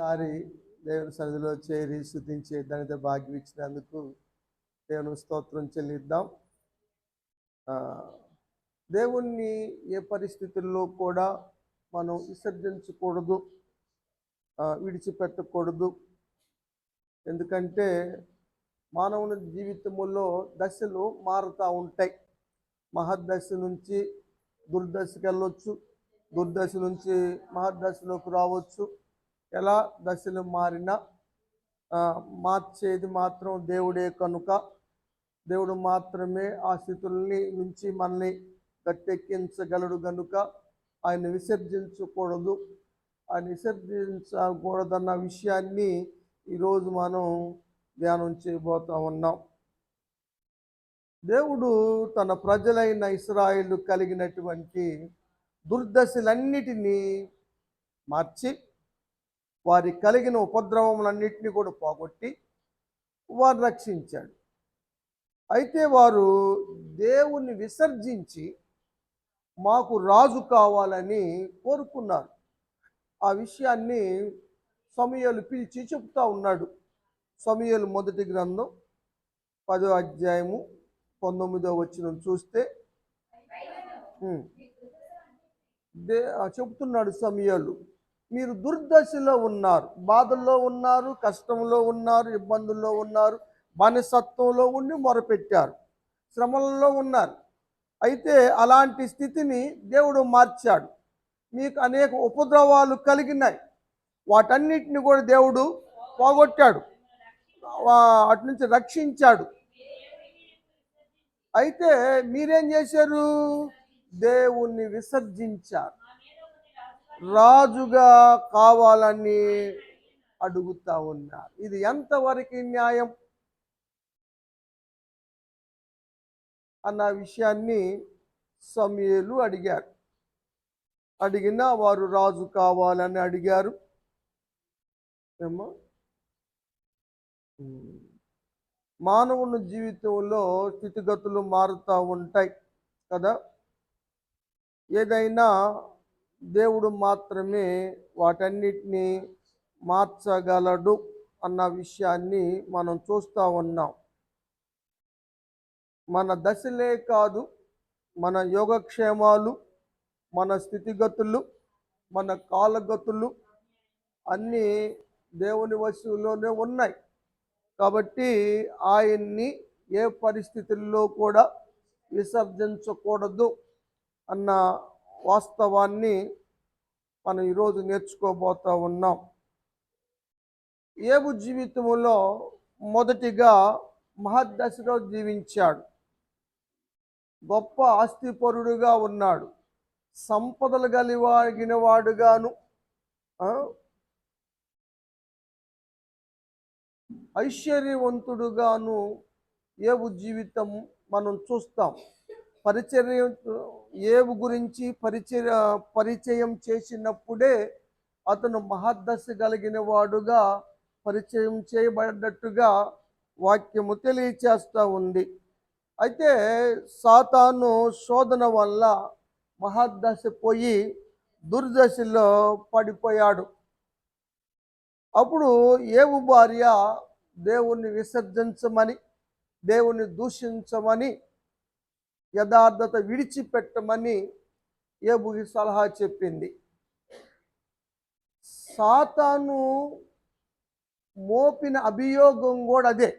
ఒకసారి దేవుని సన్నిధిలో చేరి స్థుతించే దానితో భాగ్యం ఇచ్చినందుకు దేవుని స్తోత్రం చెల్లిద్దాం. దేవుణ్ణి ఏ పరిస్థితుల్లో కూడా మనం విసర్జించకూడదు విడిచిపెట్టకూడదు. ఎందుకంటే మానవుని జీవితంలో దశలు మారుతూ ఉంటాయి. మహద్దశ నుంచి దుర్దశకి వెళ్ళొచ్చు దుర్దశ నుంచి మహద్దశలోకి రావచ్చు. ఎలా దశలు మారినా మార్చేది మాత్రం దేవుడే కనుక. దేవుడు మాత్రమే ఆ స్థితుల్ని మించి మనల్ని గట్టెక్కించగలడు కనుక ఆయన విసర్జించకూడదు. ఆయన విసర్జించకూడదన్న విషయాన్ని ఈరోజు మనం ధ్యానం చేయబోతా ఉన్నాం. దేవుడు తన ప్రజలైన ఇస్రాయిల్ కలిగినటువంటి దుర్దశలన్నిటినీ మార్చి వారి కలిగిన ఉపద్రవములన్నింటినీ కూడా పోగొట్టి వారు రక్షించాడు. అయితే వారు దేవుణ్ణి విసర్జించి మాకు రాజు కావాలని కోరుకున్నారు. ఆ విషయాన్ని సమయలు పిలిచి చెప్తా ఉన్నాడు. సమయలు మొదటి గ్రంథం పదో అధ్యాయము పంతొమ్మిదో వచ్చిన చూస్తే దే ఆ, చెప్తున్నాడు సమయాలు. మీరు దుర్దశలో ఉన్నారు బాధల్లో ఉన్నారు కష్టంలో ఉన్నారు ఇబ్బందుల్లో ఉన్నారు బానిసత్వంలో ఉండి మొరపెట్టారు శ్రమలలో ఉన్నారు. అయితే అలాంటి స్థితిని దేవుడు మార్చాడు. మీకు అనేక ఉపద్రవాలు కలిగినాయి. వాటన్నిటిని కూడా దేవుడు పోగొట్టాడు. వా- అటు నుంచి రక్షించాడు. అయితే మీరేం చేశారు? దేవుణ్ణి విసర్జించారు. రాజుగా కావాలని అడుగుతా ఉన్నారు. ఇది ఎంతవరకు న్యాయం? అన్న విషయాన్ని సమయలు అడిగారు. అడిగినా వారు రాజు కావాలని అడిగారు. ఏమో? మానవుని జీవితంలో స్థితిగతులు మారుతూ ఉంటాయి కదా. ఏదైనా దేవుడు మాత్రమే వాటన్నిటినీ మార్చగలడు అన్న విషయాన్ని మనం చూస్తూ ఉన్నాం. మన దశలే కాదు మన యోగక్షేమాలు మన స్థితిగతులు మన కాలగతులు అన్నీ దేవుని వశువులోనే ఉన్నాయి. కాబట్టి ఆయన్ని ఏ పరిస్థితుల్లో కూడా విసర్జించకూడదు అన్న వాస్తవాన్ని మనం ఈరోజు నేర్చుకోబోతా ఉన్నాం. ఏబు జీవితంలో మొదటిగా మహద్దశలో జీవించాడు. గొప్ప ఆస్తిపరుడుగా ఉన్నాడు. సంపదలు కలిగిన వాడుగాను ఐశ్వర్యవంతుడుగాను ఏబు జీవితం మనం చూస్తాం. పరిచర్య ఏవు గురించి పరిచయ పరిచయం చేసినప్పుడే అతను మహద్దశ కలిగిన వాడుగా పరిచయం చేయబడ్డట్టుగా వాక్యము తెలియచేస్తూ ఉంది. అయితే సాతాను శోధన వల్ల మహద్దశ పోయి దుర్దశలో పడిపోయాడు. అప్పుడు ఏవు భార్య దేవుణ్ణి విసర్జించమని దేవుణ్ణి దూషించమని యథార్థత విడిచిపెట్టమని ఏబుకి సలహా చెప్పింది. సాతాను మోపిన అభియోగం కూడా అదే.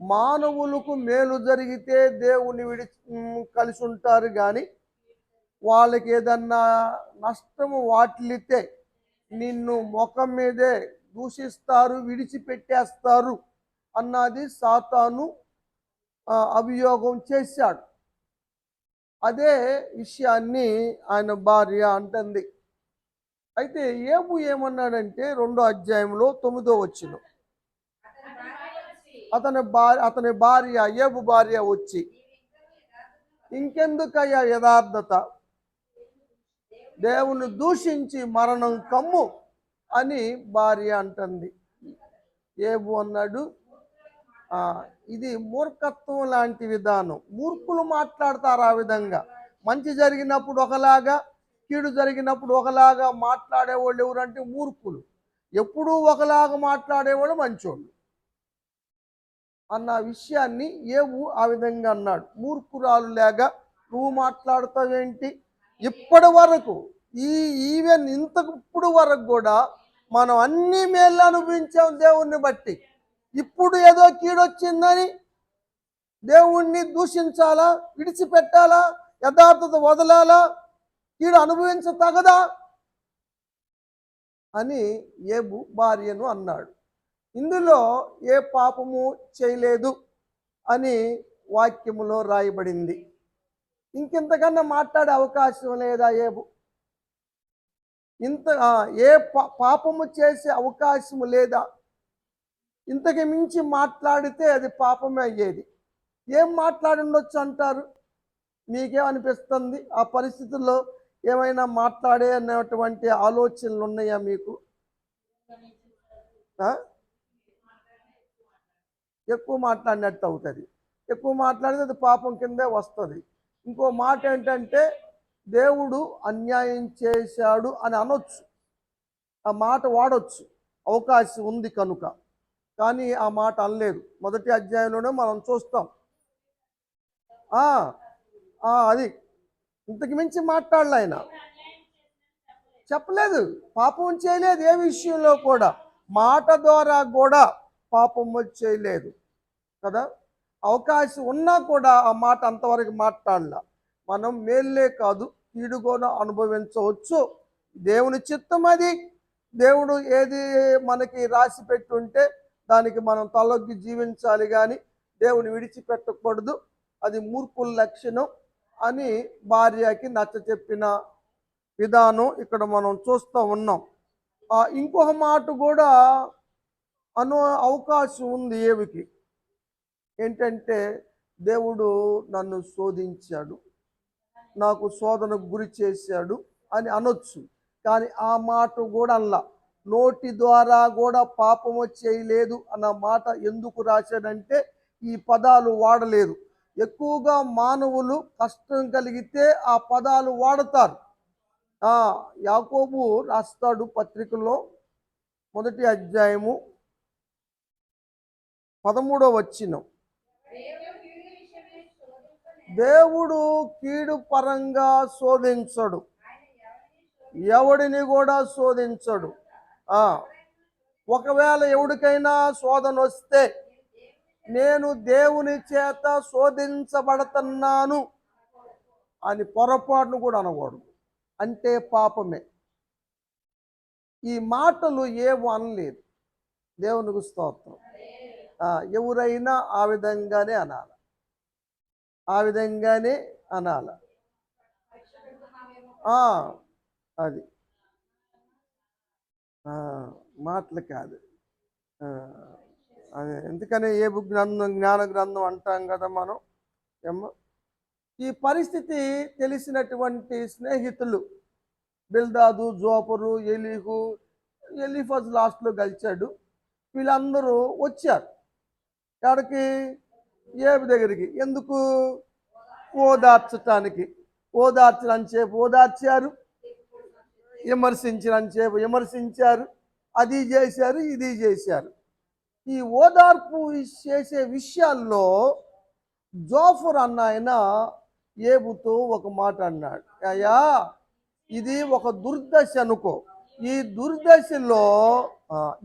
మానవులకు మేలు జరిగితే దేవుని విడి కలిసి ఉంటారు కానీ వాళ్ళకి ఏదన్నా నష్టము వాటిల్లితే నిన్ను ముఖం మీదే దూషిస్తారు విడిచిపెట్టేస్తారు అన్నది సాతాను అభియోగం చేశాడు. అదే విషయాన్ని ఆయన భార్య అంటుంది. అయితే ఏబు ఏమన్నాడంటే రెండో అధ్యాయంలో తొమ్మిదో వచ్చిన అతని భార్య అతని భార్య ఏబు భార్య వచ్చి ఇంకెందుకయ్యా యథార్థత? దేవుని దూషించి మరణం కమ్ము అని భార్య అంటుంది. ఏబు అన్నాడు ఇది మూర్ఖత్వం లాంటి విధానం. మూర్ఖులు మాట్లాడతారు ఆ విధంగా. మంచి జరిగినప్పుడు ఒకలాగా కీడు జరిగినప్పుడు ఒకలాగా మాట్లాడేవాళ్ళు ఎవరంటే మూర్ఖులు. ఎప్పుడూ ఒకలాగా మాట్లాడేవాడు మంచోళ్ళు. అన్న విషయాన్ని ఏవు ఆ విధంగా అన్నాడు. మూర్ఖురాలు లేక నువ్వు మాట్లాడతావేంటి ఇప్పటి వరకు ఈ ఈవెన్ ఇంతకు ఇప్పుడు వరకు కూడా మనం అన్ని మేళ్ళు అనుభవించాం దేవుణ్ణి బట్టి. ఇప్పుడు ఏదో కీడొచ్చిందని దేవుణ్ణి దూషించాలా విడిచిపెట్టాలా యథార్థత వదలాలా కీడు అనుభవించతగదా అని ఏబు భార్యను అన్నాడు. ఇందులో ఏ పాపము చేయలేదు అని వాక్యములో రాయబడింది. ఇంకింతకన్నా మాట్లాడే అవకాశం లేదా ఏబు? ఇంత ఏ పా- పాపము చేసే అవకాశము లేదా? ఇంతకు మించి మాట్లాడితే అది పాపమే అయ్యేది. ఏం మాట్లాడిండొచ్చు అంటారు? మీకేమనిపిస్తుంది? ఆ పరిస్థితుల్లో ఏమైనా మాట్లాడే అనేటువంటి ఆలోచనలు ఉన్నాయా మీకు ఎక్కువ మాట్లాడినట్టు అవుతుంది. ఎక్కువ మాట్లాడితే అది పాపం కిందే వస్తుంది. ఇంకో మాట ఏంటంటే దేవుడు అన్యాయం చేశాడు అని అనొచ్చు. ఆ మాట వాడొచ్చు. అవకాశం ఉంది కనుక. కానీ ఆ మాట అనలేదు. మొదటి అధ్యాయంలోనే మనం చూస్తాం. అది. ఇంతకు మించి మాట్లాడలే ఆయన. చెప్పలేదు. పాపం చేయలేదు ఏ విషయంలో కూడా. మాట ద్వారా కూడా పాపం చేయలేదు. కదా? అవకాశం ఉన్నా కూడా ఆ మాట అంతవరకు మాట్లాడలా. మనం మేల్లే కాదు కీడు కూడా అనుభవించవచ్చు. దేవుని చిత్తం అది. దేవుడు ఏది మనకి రాసి పెట్టుంటే దానికి మనం తలొగ్గి జీవించాలి కానీ దేవుని విడిచిపెట్టకూడదు. అది మూర్ఖుల లక్షణం అని భార్యకి నచ్చ చెప్పిన విధానం ఇక్కడ మనం చూస్తూ ఉన్నాం. ఆ ఇంకొక మాట కూడా అను అవకాశం ఉంది ఏవికి? ఏంటంటే దేవుడు నన్ను శోధించాడు. నాకు శోధనకు గురి చేశాడు అని అనొచ్చు. కానీ ఆ మాట కూడా అల్లా. నోటి ద్వారా కూడా పాపము చేయలేదు అన్న మాట ఎందుకు రాశాడంటే ఈ పదాలు వాడలేదు. ఎక్కువగా మానవులు కష్టం కలిగితే ఆ పదాలు వాడతారు. యాకోబు రాస్తాడు పత్రికలో మొదటి అధ్యాయము పదమూడవ వచ్చినం దేవుడు కీడు పరంగా శోధించడు. ఎవడిని కూడా శోధించడు. ఒకవేళ ఎవడికైనా శోధన వస్తే నేను దేవుని చేత శోధించబడుతున్నాను అని పొరపాటును కూడా అనకూడదు. అంటే పాపమే. ఈ మాటలు ఏమో అనలేదు. దేవునికి స్తోత్రం. ఎవరైనా ఆ విధంగానే అనాల. ఆ విధంగానే అనాల. అది. మాటలు కాదు. అది అదే ఎందుకని ఏ బుక్ గ్రంథం జ్ఞాన గ్రంథం అంటాం కదా మనం? ఏమో ఈ పరిస్థితి తెలిసినటువంటి స్నేహితులు బిల్దాదు జోపరు ఎలీహు ఎలీఫజ్ లాస్ట్లో కలిచాడు వీళ్ళందరూ వచ్చారు. ఎక్కడికి ఏబు దగ్గరికి. ఎందుకు? ఓదార్చటానికి. ఓదార్చనంచేపు ఓదార్చారు. విమర్శించినంచేపు విమర్శించారు. అది చేశారు ఇది చేశారు. ఈ ఓదార్పు చేసే విషయాల్లో జోఫర్ అన్న ఆయన ఏబుతో ఒక మాట అన్నాడు. అయ్యా ఇది ఒక దుర్దశ అనుకో. ఈ దుర్దశలో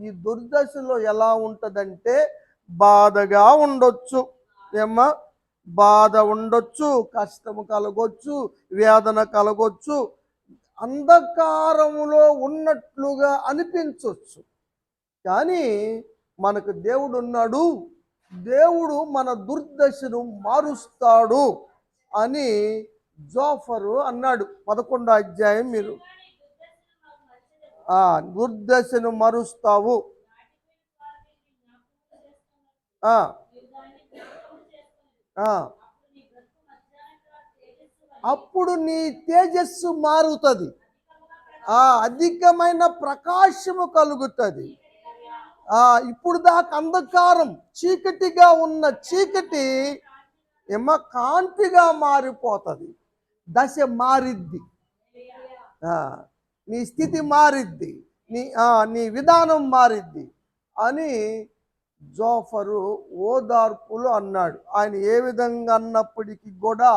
ఈ దుర్దశలో ఎలా ఉంటుందంటే బాధగా ఉండొచ్చు. ఏమ్మా? బాధ ఉండొచ్చు కష్టము కలగొచ్చు వేదన కలగొచ్చు అంధకారములో ఉన్నట్లుగా అనిపించవచ్చు కానీ మనకు దేవుడు ఉన్నాడు. దేవుడు మన దుర్దశను మారుస్తాడు అని జోఫరు అన్నాడు. పదకొండో అధ్యాయం మీరు. దుర్దశను మరుస్తావు. ఆ. అప్పుడు నీ తేజస్సు మారుతుంది. ఆ అధికమైన ప్రకాశము కలుగుతుంది. ఆ ఇప్పుడు దాకా అంధకారం చీకటిగా ఉన్న చీకటి ఎమ్మ కాంతిగా మారిపోతుంది. దశ మారిద్ది. నీ స్థితి మారిద్ది. నీ నీ విధానం మారిద్ది అని జోఫరు ఓదార్పులు అన్నాడు. ఆయన ఏ విధంగా అన్నప్పటికీ కూడా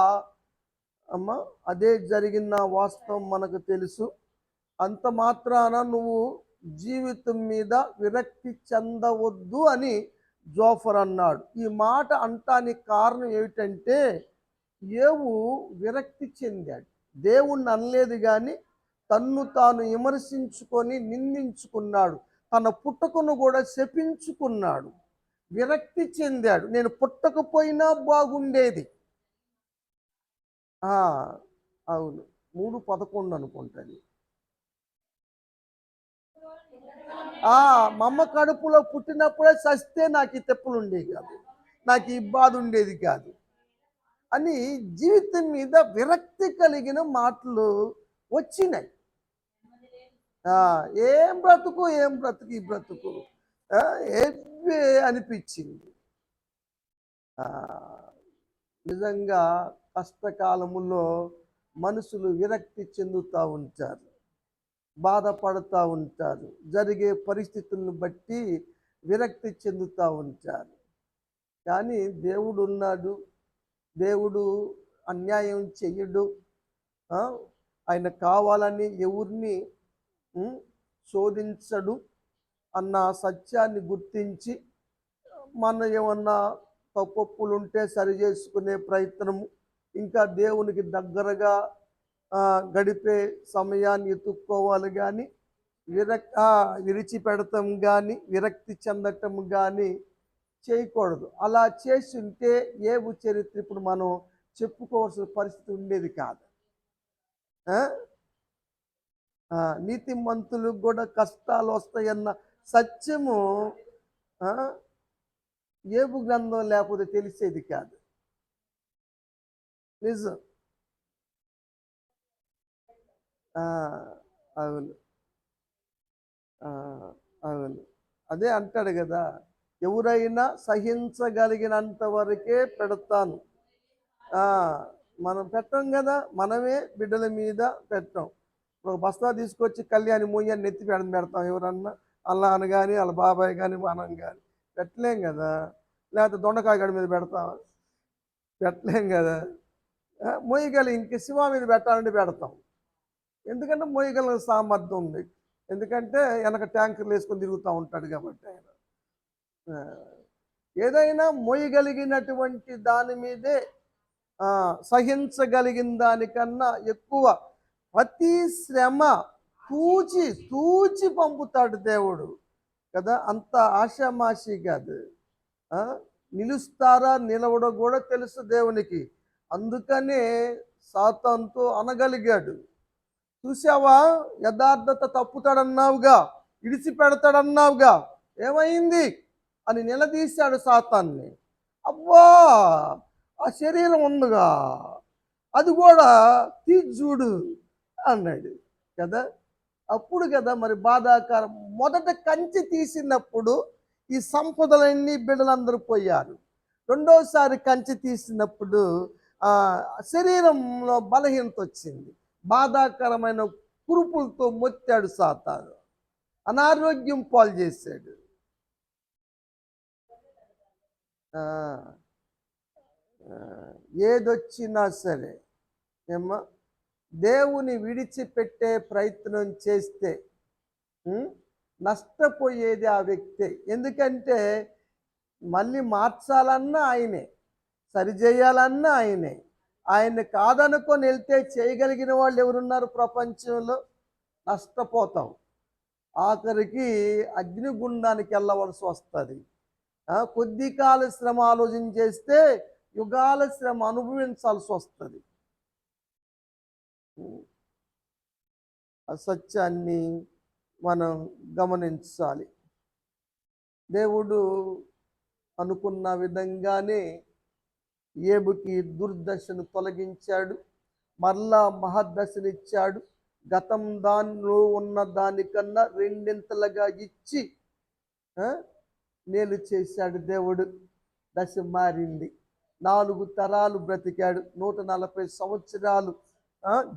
అమ్మ అదే జరిగిన వాస్తవం మనకు తెలుసు. అంత మాత్రాన నువ్వు జీవితం మీద విరక్తి చెందవద్దు అని జోఫర్ అన్నాడు. ఈ మాట అంటానికి కారణం ఏమిటంటే ఏవు విరక్తి చెందాడు. దేవుణ్ణి అనలేదు కానీ తన్ను తాను విమర్శించుకొని నిందించుకున్నాడు. తన పుట్టుకను కూడా శపించుకున్నాడు. విరక్తి చెందాడు. నేను పుట్టకపోయినా బాగుండేది. అవును. మూడు పదకొండు అనుకుంటుంది. మా అమ్మ కడుపులో పుట్టినప్పుడే చస్తే నాకు ఈ తెప్పులు ఉండేవి కాదు. నాకు ఈ బాధ ఉండేది కాదు. అని జీవితం మీద విరక్తి కలిగిన మాటలు వచ్చినాయి. ఏం బ్రతుకు ఏం బ్రతుకు ఈ బ్రతుకు? ఏ అనిపించింది? నిజంగా కష్టకాలములో మనుషులు విరక్తి చెందుతూ ఉంటారు బాధపడుతూ ఉంటారు జరిగే పరిస్థితులను బట్టి విరక్తి చెందుతూ ఉంటారు. కానీ దేవుడు ఉన్నాడు దేవుడు అన్యాయం చెయ్యడు ఆయన కావాలని ఎవరిని శోధించడు అన్న సత్యాన్ని గుర్తించి మన ఏమన్నా తప్పొప్పులు ఉంటే సరి చేసుకునే ప్రయత్నము. ఇంకా దేవునికి దగ్గరగా గడిపే సమయాన్ని ఎత్తుక్కోవాలి కానీ విరక్ ఆ, కానీ విరక్తి చెందటం కానీ చేయకూడదు. అలా చేసి ఉంటే ఏ చరిత్ర ఇప్పుడు మనం చెప్పుకోవాల్సిన పరిస్థితి ఉండేది కాదు. నీతి ఆ, నీతిమంతులకు కూడా కష్టాలు వస్తాయన్న సత్యము ఏబు గ్రంథం లేకపోతే తెలిసేది కాదు. నిజం. అవును. అవును. అదే అంటాడు కదా ఎవరైనా సహించగలిగినంత వరకే పెడతాను. మనం పెట్టం కదా మనమే బిడ్డల మీద పెట్టాం. ఒక బస్తా తీసుకొచ్చి కళ్యాణి మొయ్యని నెత్తి పెడ పెడతాం ఎవరన్నా. అల్లా అని కానీ వాళ్ళ బాబాయ్ కానీ మనం కానీ పెట్టలేం కదా. లేకపోతే దొండకాయ గడి మీద పెడతాం పెట్టలేం కదా. మొయ్యగలు మొయ్యగలి ఇంక శివ మీద పెట్టాలంటే పెడతాం. ఎందుకంటే మొయ్యగల సామర్థ్యం ఉంది. ఎందుకంటే వెనక ట్యాంకర్లు వేసుకొని తిరుగుతూ ఉంటాడు కాబట్టి ఆయన. ఏదైనా మొయ్యగలిగినటువంటి దాని మీదే సహించగలిగిన దానికన్నా ఎక్కువ ప్రతి శ్రమ తూచి తూచి పంపుతాడు దేవుడు. కదా? అంత ఆషామాషి కాదు. నిలుస్తారా నిలవడం కూడా తెలుసు దేవునికి. అందుకనే సాతాన్తో అనగలిగాడు. చూసావా యథార్థత తప్పుతాడన్నావుగా ఇడిచిపెడతాడన్నావుగా. ఏమైంది? అని నిలదీశాడు సాతాన్ని. అబ్బా! ఆ శరీరం ఉందిగా. అది కూడా తీజూడు అన్నాడు. కదా? అప్పుడు కదా మరి బాధాకరం. మొదట కంచి తీసినప్పుడు ఈ సంపదలన్నీ బిడ్డలందరూ పోయారు. రెండోసారి కంచి తీసినప్పుడు శరీరంలో బలహీనత వచ్చింది బాధాకరమైన కురుపులతో మొత్తాడు సాతాను. అనారోగ్యం పాలు చేశాడు. ఏదొచ్చినా సరే ఏమ్మా? దేవుని విడిచిపెట్టే ప్రయత్నం చేస్తే నష్టపోయేది ఆ వ్యక్తే. ఎందుకంటే మళ్ళీ మార్చాలన్నా ఆయనే సరిచేయాలన్నా ఆయనే. ఆయన కాదనుకొని వెళ్తే చేయగలిగిన వాళ్ళు ఎవరున్నారు ప్రపంచంలో? నష్టపోతాం. ఆఖరికి అగ్నిగుండానికి వెళ్ళవలసి వస్తుంది. కొద్ది కాల శ్రమ ఆలోచన చేస్తే యుగాల శ్రమ అనుభవించాల్సి వస్తుంది. ఆ సత్యాన్ని మనం గమనించాలి. దేవుడు అనుకున్న విధంగానే ఏబుకి దుర్దశను తొలగించాడు. మరలా మహదశనిచ్చాడు. గతం దానిలో ఉన్న దానికన్నా రెండింతలుగా ఇచ్చి మేలు చేశాడు దేవుడు. దశ మారింది. నాలుగు తరాలు బ్రతికాడు. నూట నలభై సంవత్సరాలు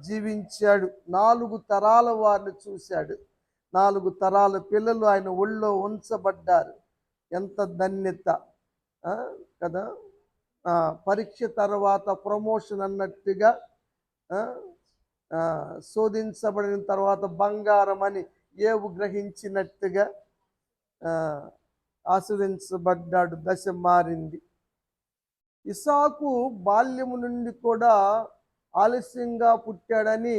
జీవించాడు. నాలుగు తరాల వారిని చూశాడు. నాలుగు తరాల పిల్లలు ఆయన ఒళ్ళో ఉంచబడ్డారు. ఎంత ధన్యత కదా? పరీక్ష తర్వాత ప్రమోషన్ అన్నట్టుగా శోధించబడిన తర్వాత బంగారం అని ఏవు గ్రహించినట్టుగా ఆ, ఆస్వాదించబడ్డాడు దశ మారింది. ఇసాకు బాల్యము నుండి కూడా ఆలస్యంగా పుట్టాడని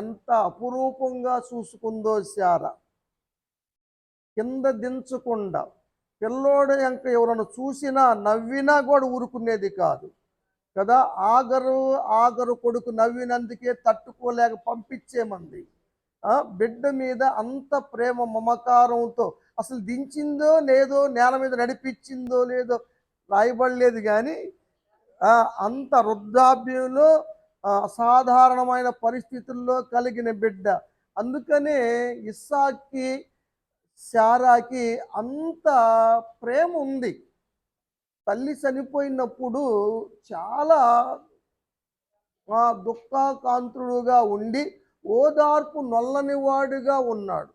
ఎంత అపురూపంగా చూసుకుందో శారా. కింద దించకుండా పిల్లోడు ఇంక ఎవరైనా చూసినా నవ్వినా కూడా ఊరుకునేది కాదు. కదా ఆగరు ఆగరు కొడుకు నవ్వినందుకే తట్టుకోలేక పంపించేమంది బిడ్డ మీద అంత ప్రేమ మమకారంతో అసలు దించిందో లేదో నేల మీద నడిపించిందో లేదో రాయబడలేదు కానీ అంత వృద్ధాప్యంలో అసాధారణమైన పరిస్థితుల్లో కలిగిన బిడ్డ. అందుకనే ఇస్సాకి శారాకి అంత ప్రేమ ఉంది. తల్లి చనిపోయినప్పుడు చాలా దుఃఖాకాంతుడుగా ఉండి ఓదార్పు నొల్లనివాడుగా ఉన్నాడు.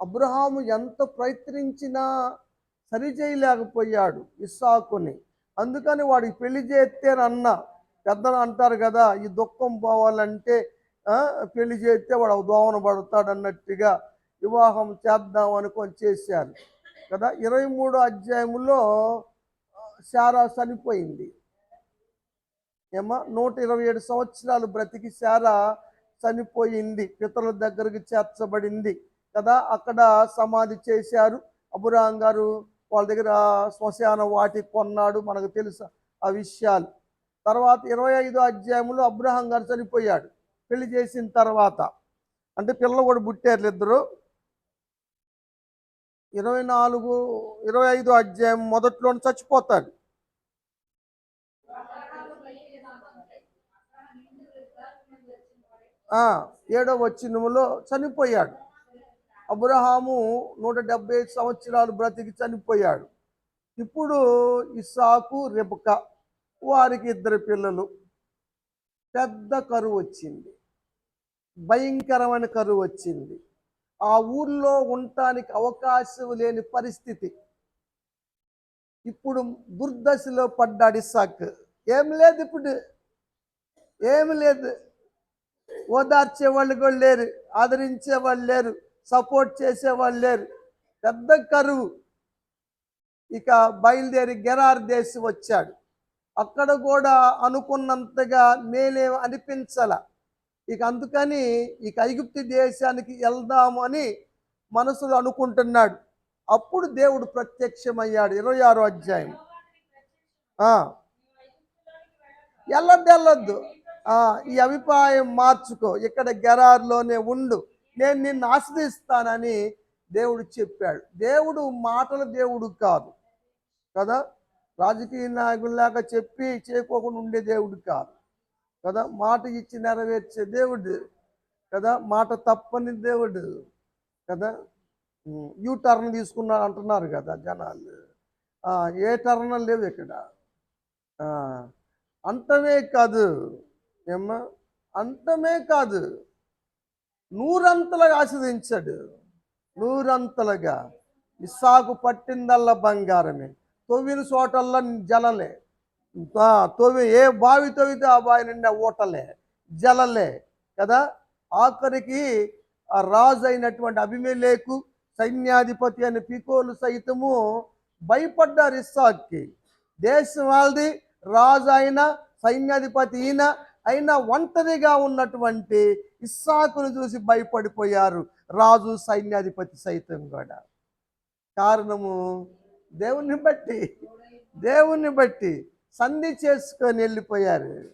అబ్రహాము ఎంత ప్రయత్నించినా సరి చేయలేకపోయాడు ఇస్సాకుని. అందుకని వాడికి పెళ్ళి చేస్తే అన్న పెద్దలు అంటారు కదా ఈ దుఃఖం పోవాలంటే పెళ్ళి చేస్తే వాడు దోవన పడతాడు అన్నట్టుగా వివాహం చేద్దాం అనుకొని చేశారు. కదా ఇరవై మూడో అధ్యాయంలో శారా చనిపోయింది. ఏమా నూట ఇరవై ఏడు సంవత్సరాలు బ్రతికి శారా చనిపోయింది పితరుల దగ్గరికి చేర్చబడింది. కదా అక్కడ సమాధి చేశారు. అబురాం గారు వాళ్ళ దగ్గర శ్మశాన వాటి కొన్నాడు మనకు తెలుసు ఆ విషయాలు. తర్వాత ఇరవై ఐదో అధ్యాయంలో అబ్రహం గారు చనిపోయాడు. పెళ్ళి చేసిన తర్వాత. అంటే పిల్లలు కూడా పుట్టారు ఇద్దరు. ఇరవై నాలుగు ఇరవై ఐదో అధ్యాయం మొదట్లో చచ్చిపోతాడు. ఏడో వచ్చినములో చనిపోయాడు. అబ్రహాము నూట డెబ్బై ఐదు సంవత్సరాలు బ్రతికి చనిపోయాడు. ఇప్పుడు ఇస్సాకు రెబక వారికి ఇద్దరు పిల్లలు. పెద్ద కరువు వచ్చింది. భయంకరమైన కరువు వచ్చింది. ఆ ఊర్లో ఉండటానికి అవకాశం లేని పరిస్థితి. ఇప్పుడు దుర్దశలో పడ్డాడు ఇస్సాక్. ఏం లేదు ఇప్పుడు. ఏమి లేదు. ఓదార్చే వాళ్ళు కూడా లేరు. ఆదరించే వాళ్ళు లేరు. సపోర్ట్ చేసే వాళ్ళు లేరు. పెద్ద కరువు. ఇక బయలుదేరి గెరార్ దేశం వచ్చాడు. అక్కడ కూడా అనుకున్నంతగా మేలే అనిపించాల. ఇక అందుకని ఇక ఐగుప్తి దేశానికి వెళ్దాము అని మనసులో అనుకుంటున్నాడు. అప్పుడు దేవుడు ప్రత్యక్షమయ్యాడు. ఇరవై ఆరో అధ్యాయం. ఆ. వెళ్ళొద్దు వెళ్ళొద్దు ఈ అభిప్రాయం మార్చుకో. ఇక్కడ గెరార్లోనే ఉండు. నేను నిన్ను ఆశ్రయిస్తానని దేవుడు చెప్పాడు. దేవుడు మాటల దేవుడు కాదు. కదా? రాజకీయ నాయకుల్లాగా చెప్పి చేయకోకుండా ఉండే దేవుడు కాదు. కదా? మాట ఇచ్చి నెరవేర్చే దేవుడు. కదా? మాట తప్పని దేవుడు. కదా? యూ టర్న్ తీసుకున్నారు అంటున్నారు కదా జనాలు. ఏ టర్న్ లేవు ఇక్కడ. అంతమే కాదు. ఏమ్మా? అంతమే కాదు. నూరంతలుగా ఆస్వాదించాడు నూరంతలుగా. ఇస్సాకు పట్టిందల్లా బంగారమే. తొవ్విన చోటల్లా జలలే. తొవ్వి ఏ బావి తవ్వితే ఆ బావి నిండా ఊటలే. జలలే. కదా? ఆఖరికి ఆ రాజు అయినటువంటి అభిమేలేకు సైన్యాధిపతి అనే పికోలు సైతము భయపడ్డారు ఇస్సాక్కి. దేశం వాళ్ళది రాజు అయిన సైన్యాధిపతి ఈయన అయినా ఒంటరిగా ఉన్నటువంటి ఇస్సాకును చూసి భయపడిపోయారు. రాజు సైన్యాధిపతి సైతం కూడా. కారణము దేవుణ్ణి బట్టి దేవుణ్ణి బట్టి సంధి చేసుకొని వెళ్ళిపోయారు.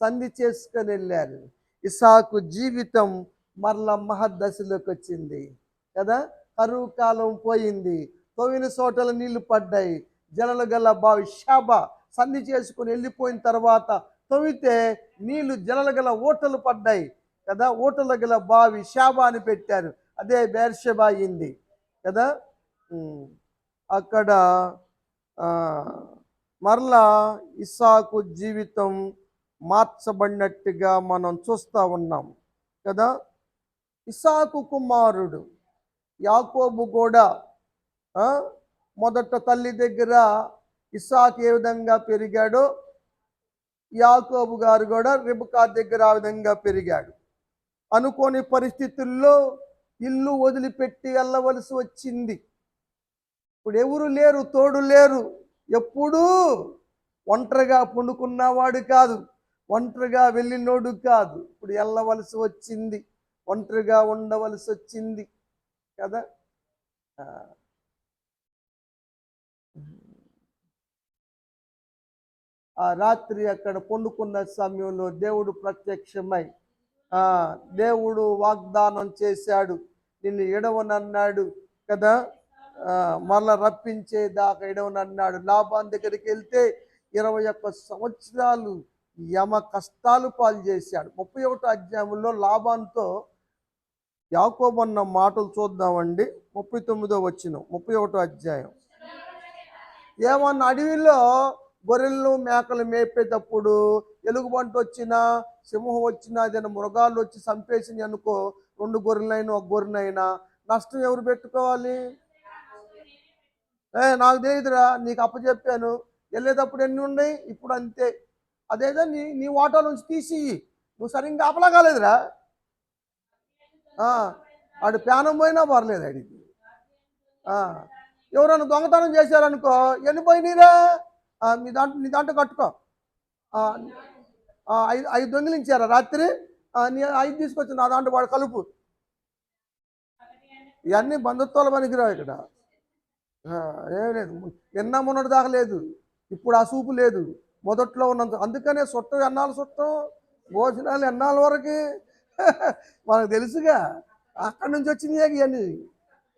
సంధి చేసుకొని వెళ్ళారు. ఇసాకు జీవితం మరలా మహద్దశలోకి వచ్చింది. కదా? కరువు కాలం పోయింది. తొవిన చోటల నీళ్ళు పడ్డాయి. జలలు గల బావి శాబ సంధి చేసుకొని వెళ్ళిపోయిన తర్వాత తవ్వితే నీళ్ళు జలలు గల ఓటలు పడ్డాయి కదా? ఓటల గల బావి శాబ అని పెట్టారు. అదే బేర్షబ అయింది కదా? అక్కడ మరలా ఇస్సాకు జీవితం మార్చబడినట్టుగా మనం చూస్తూ ఉన్నాం కదా? ఇసాకు కుమారుడు యాకోబు కూడా మొదట తల్లి దగ్గర ఇసాక్ ఏ విధంగా పెరిగాడో యాకోబు గారు కూడా రిబకా దగ్గర ఆ విధంగా పెరిగాడు. అనుకోని పరిస్థితుల్లో ఇల్లు వదిలిపెట్టి వెళ్ళవలసి వచ్చింది. ఇప్పుడు ఎవరు లేరు తోడు లేరు. ఎప్పుడూ ఒంటరిగా పండుకున్నవాడు కాదు ఒంటరిగా వెళ్ళినోడు కాదు. ఇప్పుడు వెళ్ళవలసి వచ్చింది ఒంటరిగా ఉండవలసి వచ్చింది. కదా? ఆ. రాత్రి అక్కడ పండుకున్న సమయంలో దేవుడు ప్రత్యక్షమై దేవుడు వాగ్దానం చేశాడు. నిన్ను ఎడవనన్నాడు కదా? మళ్ళా మరల రప్పించేదాకా ఎడవనన్నాడు. లాభాన్ దగ్గరికి వెళ్తే ఇరవై ఒక్క సంవత్సరాలు యమ కష్టాలు పాలు చేశాడు. ముప్పై ఒకటో అధ్యాయంలో లాభాన్తో యాకోబన్న మాటలు చూద్దామండి. ముప్పై తొమ్మిదో వచ్చిన ముప్పై ఒకటో అధ్యాయం. ఏమన్నా అడవిలో గొర్రెలను మేకలు మేపేటప్పుడు ఎలుగుబంటి వచ్చినా సింహం వచ్చినా ఏదైనా మృగాలు వచ్చి చంపేసింది అనుకో రెండు గొర్రెలైనా ఒక గొర్రెనైనా నష్టం ఎవరు పెట్టుకోవాలి? ఏ నాకు తెలియదురా నీకు అప్పచెప్పాను. వెళ్ళేటప్పుడు ఎన్ని ఉన్నాయి? ఇప్పుడు అంతే. అదేదో నీ నీ వాటా నుంచి తీసి నువ్వు సరిగ్గా అపలా కాలేదురా? ఆడు ప్యానం పోయినా పర్లేదు అడిగి ఎవరైనా దొంగతనం చేశారనుకో ఎన్ని పోయినీరా మీ దాంట్లో నీ దాంట్లో కట్టుకో. ఐదు ఐదు దొంగిలించారా రాత్రి? నీ ఐదు తీసుకొచ్చి నా దాంట్లో వాడు కలుపు. ఇవన్నీ బంధుత్వాల పనికిరావు ఇక్కడ. ఏం లేదు. నిన్న మొన్నటి దాకా లేదు. ఇప్పుడు ఆ సూపు లేదు. మొదట్లో ఉన్నంత అందుకనే చుట్టం ఎన్నాళ్ళు చుట్టం భోజనాలు ఎన్నాళ్ళ వరకు? మనకు తెలుసుగా. అక్కడి నుంచి వచ్చినాయి ఇవన్నీ.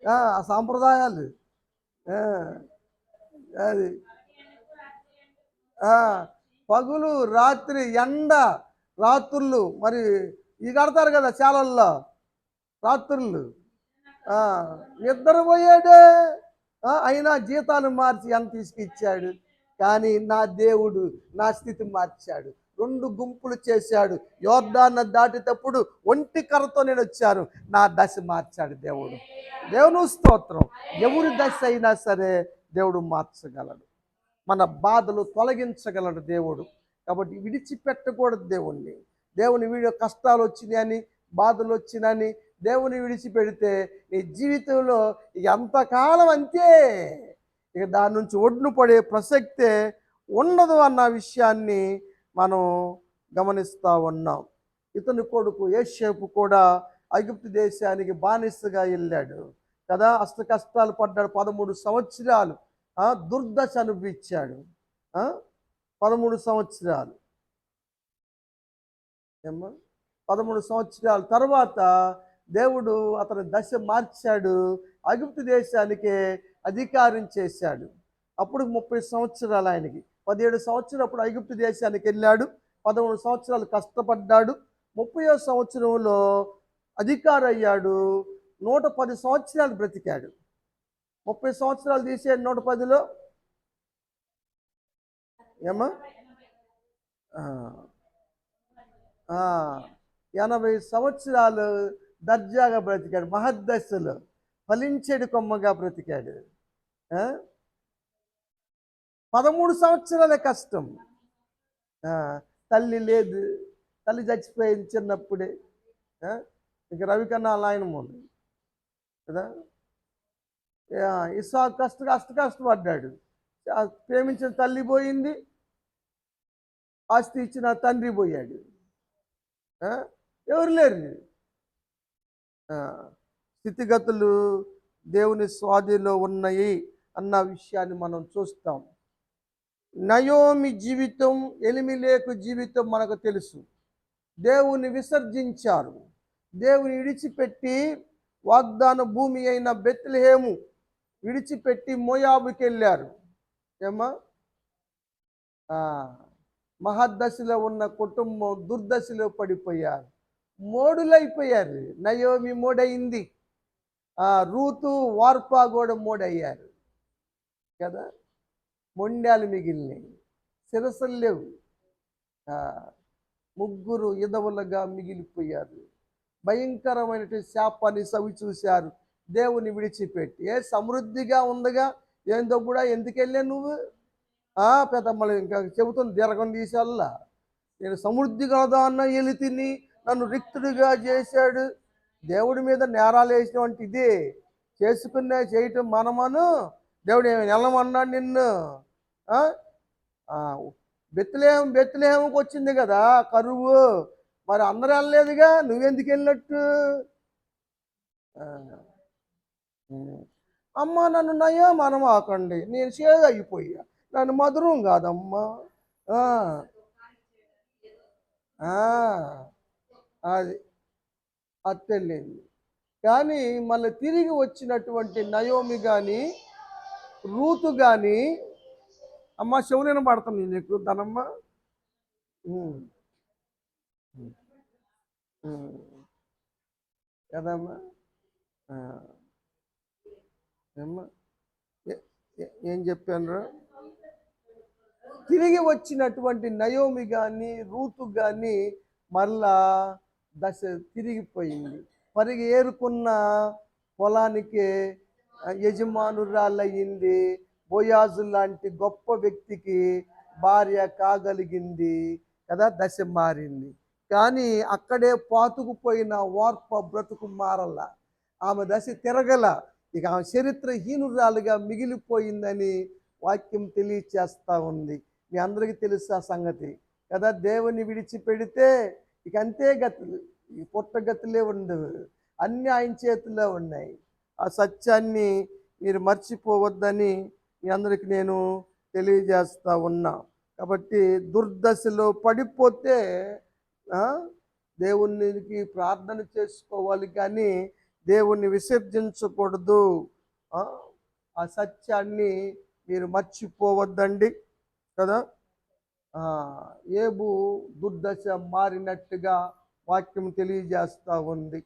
ఆ సాంప్రదాయాలు. అది. పగులు రాత్రి ఎండ రాత్రులు మరి ఇవి కడతారు కదా చాలల్లో రాత్రులు నిద్రపోయాడే అయినా జీతాలు మార్చి ఎంత తీసుకిచ్చాడు? కానీ నా దేవుడు నా స్థితి మార్చాడు. రెండు గుంపులు చేశాడు. యోర్దాన్న దాటేటప్పుడు ఒంటి కర్రతో నేను వచ్చాను. నా దశ మార్చాడు దేవుడు. దేవుని స్తోత్రం. ఎవరి దశ అయినా సరే దేవుడు మార్చగలడు. మన బాధలు తొలగించగలడు దేవుడు. కాబట్టి విడిచిపెట్టకూడదు దేవుణ్ణి. దేవుని వీడియో కష్టాలు వచ్చినాయని బాధలు వచ్చినాయని దేవుని విడిచిపెడితే నీ జీవితంలో ఇక ఎంతకాలం అంతే. ఇక దాని నుంచి ఒడ్డును పడే ప్రసక్తే ఉండదు అన్న విషయాన్ని మనం గమనిస్తూ ఉన్నాం. ఇతని కొడుకు ఏషేపు కూడా ఐగుప్తు దేశానికి బానిసగా వెళ్ళాడు. కదా? అష్ట కష్టాలు పడ్డాడు. పదమూడు సంవత్సరాలు. దుర్దశ అనుభవించాడు. పదమూడు సంవత్సరాలు. ఏమ్మా? పదమూడు సంవత్సరాల తర్వాత దేవుడు అతని దశ మార్చాడు. ఐగుప్తు దేశానికి అధికారం చేశాడు. అప్పుడు ముప్పై సంవత్సరాలు ఆయనకి. పదిహేడు సంవత్సరాలు అప్పుడు ఐగుప్తు దేశానికి వెళ్ళాడు. పదమూడు సంవత్సరాలు కష్టపడ్డాడు. ముప్పయో సంవత్సరంలో అధికారయ్యాడు. నూట పది సంవత్సరాలు బ్రతికాడు. ముప్పై సంవత్సరాలు తీసే నూట పదిలో? ఏమా ఎనభై సంవత్సరాలు దర్జాగా బ్రతికాడు మహద్దశలు ఫలించేడు కొమ్మగా బ్రతికాడు. పదమూడు సంవత్సరాలే కష్టం. తల్లి లేదు తల్లి చచ్చిపోయింది చిన్నప్పుడే. ఆ? రవికన్నా ఆయన ఉంది. కదా? ఇసా కష్ట కష్ట కష్టపడ్డాడు. ప్రేమించిన తల్లి పోయింది. ఆస్తి ఇచ్చిన తండ్రి పోయాడు. ఎవరు లేరు స్థితిగతులు దేవుని స్వాధీనంలో ఉన్నాయి అన్న విషయాన్ని మనం చూస్తాం. నయోమి జీవితం ఎలిమిలేకు జీవితం మనకు తెలుసు. దేవుని విసర్జించారు. దేవుని విడిచిపెట్టి వాగ్దాన భూమి అయిన బెత్లహేము విడిచిపెట్టి మోయాబుకి వెళ్ళారు ఏమా మహద్దశలో ఉన్న కుటుంబం దుర్దశలో పడిపోయారు. మోడులైపోయారు. నయోమి మోడయింది. రూతు వార్పా కూడా మోడయ్యారు. కదా? మొండాలు మిగిలినాయి. శిరసలు లేవు. ముగ్గురు ఇదవులుగా మిగిలిపోయారు. భయంకరమైనటువంటి శాపాన్ని సవి చూశారు దేవుని విడిచిపెట్టి. ఏ సమృద్ధిగా ఉందిగా? ఏందో కూడా ఎందుకు వెళ్ళా నువ్వు పెద్దమ్మలు ఇంకా చెబుతుంది దీర్ఘం తీసేల్లా నేను సమృద్ధి కలదా అన్న ఎలి తిని నన్ను రిక్తుడిగా చేశాడు. దేవుడి మీద నేరాలు వేసినటువంటి ఇదే. చేసుకునే చేయటం మనమను. దేవుడు ఏమి నిలమన్నాడు నిన్ను? బెత్తలేం బెత్తలేముకి వచ్చింది కదా కరువు. మరి అందరూ వెళ్ళలేదుగా? నువ్వెందుకు వెళ్ళినట్టు? అమ్మ నన్ను నయ్యా మనం ఆకండి నేను చేదు అయిపోయా. నన్ను మధురం కాదమ్మా. అది. అత్తెళ్ళింది. కానీ మళ్ళీ తిరిగి వచ్చినటువంటి నయోమి కానీ రూతు కానీ అమ్మ శివలిన పడుతుంది నీకు ధనమ్మ కదమ్మా? ఏమ్మా? ఏం చెప్పాను తిరిగి వచ్చినటువంటి నయోమి కానీ రూతు కానీ మళ్ళా దశ తిరిగిపోయింది. పరిగి ఏరుకున్న పొలానికి యజమానురాలయ్యింది. బోయాజు లాంటి గొప్ప వ్యక్తికి భార్య కాగలిగింది. కదా దశ మారింది. కానీ అక్కడే పాతుకుపోయిన వార్ప బ్రతుకు మారల. ఆమె దశ తిరగల. ఇక ఆమె చరిత్రహీనురాలుగా మిగిలిపోయిందని వాక్యం తెలియచేస్తూ ఉంది. మీ అందరికీ తెలుసు ఆ సంగతి. కదా దేవుని విడిచిపెడితే ఇక అంతే గతులు ఈ పుట్టగతులే ఉండవు. అన్నీ ఆయన చేతిలో ఉన్నాయి. ఆ సత్యాన్ని మీరు మర్చిపోవద్దని మీ అందరికి నేను తెలియజేస్తూ ఉన్నా. కాబట్టి దుర్దశలో పడిపోతే దేవునికి ప్రార్థన చేసుకోవాలి కానీ దేవుణ్ణి విసర్జించకూడదు. ఆ, సత్యాన్ని మీరు మర్చిపోవద్దండి కదా? ఏబు దుర్దశ మారినట్టుగా వాక్యం తెలియజేస్తూ ఉంది.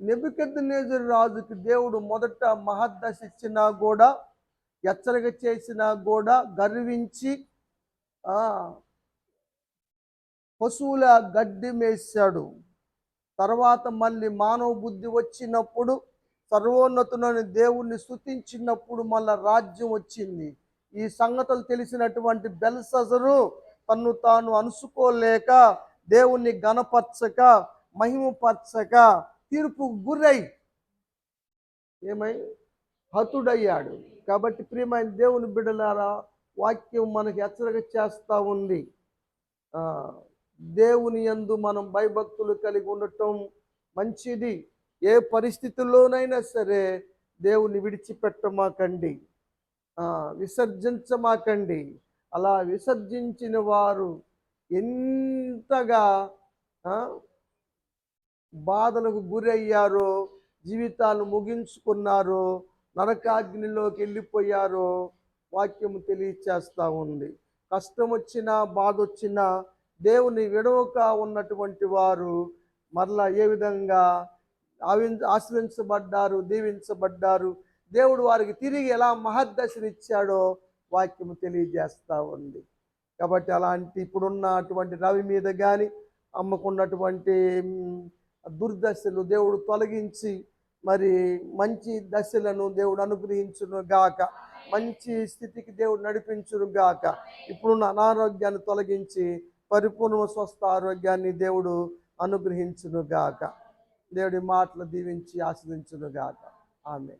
నెబుకద్నేజరు రాజుకి దేవుడు మొదట మహద్దశ ఇచ్చినా కూడా హెచ్చరిక చేసినా కూడా గర్వించి పశువుల గడ్డి మేసాడు తర్వాత మళ్ళీ మానవ బుద్ధి వచ్చినప్పుడు సర్వోన్నతులని దేవుణ్ణి స్థుతించినప్పుడు మళ్ళా రాజ్యం వచ్చింది. ఈ సంగతులు తెలిసినటువంటి బెల్సజరు తన్ను తాను అనుసుకోలేక దేవుణ్ణి గణపరచక మహిమపరచక తీర్పు గురై ఏమై హతుడయ్యాడు. కాబట్టి ప్రియమైన దేవుని బిడలారా వాక్యం మనకి హెచ్చరిక చేస్తూ ఉంది. దేవుని యందు మనం భయభక్తులు కలిగి ఉండటం మంచిది. ఏ పరిస్థితుల్లోనైనా సరే దేవుని విడిచిపెట్టమాకండి. విసర్జించమాకండి. అలా విసర్జించిన వారు ఎంతగా బాధలకు గురయ్యారో జీవితాలు ముగించుకున్నారో నరకాగ్నిలోకి వెళ్ళిపోయారో వాక్యము తెలియచేస్తూ ఉంది. కష్టం వచ్చినా బాధ వచ్చినా దేవుని విడవక ఉన్నటువంటి వారు మరలా ఏ విధంగా ఆవి ఆశ్రయించబడ్డారు దీవించబడ్డారు దేవుడు వారికి తిరిగి ఎలా మహద్దశనిచ్చాడో వాక్యము తెలియజేస్తూ ఉంది. కాబట్టి అలాంటి ఇప్పుడున్న అటువంటి రవి మీద కానీ అమ్మకున్నటువంటి దుర్దశలు దేవుడు తొలగించి మరి మంచి దశలను దేవుడు అనుగ్రహించును గాక మంచి స్థితికి దేవుడు నడిపించును గాక ఇప్పుడున్న అనారోగ్యాన్ని తొలగించి పరిపూర్ణ స్వస్థ ఆరోగ్యాన్ని దేవుడు అనుగ్రహించునుగాక. దేవుడి మాటలు దీవించి ఆస్వాదించును గాక ఆమె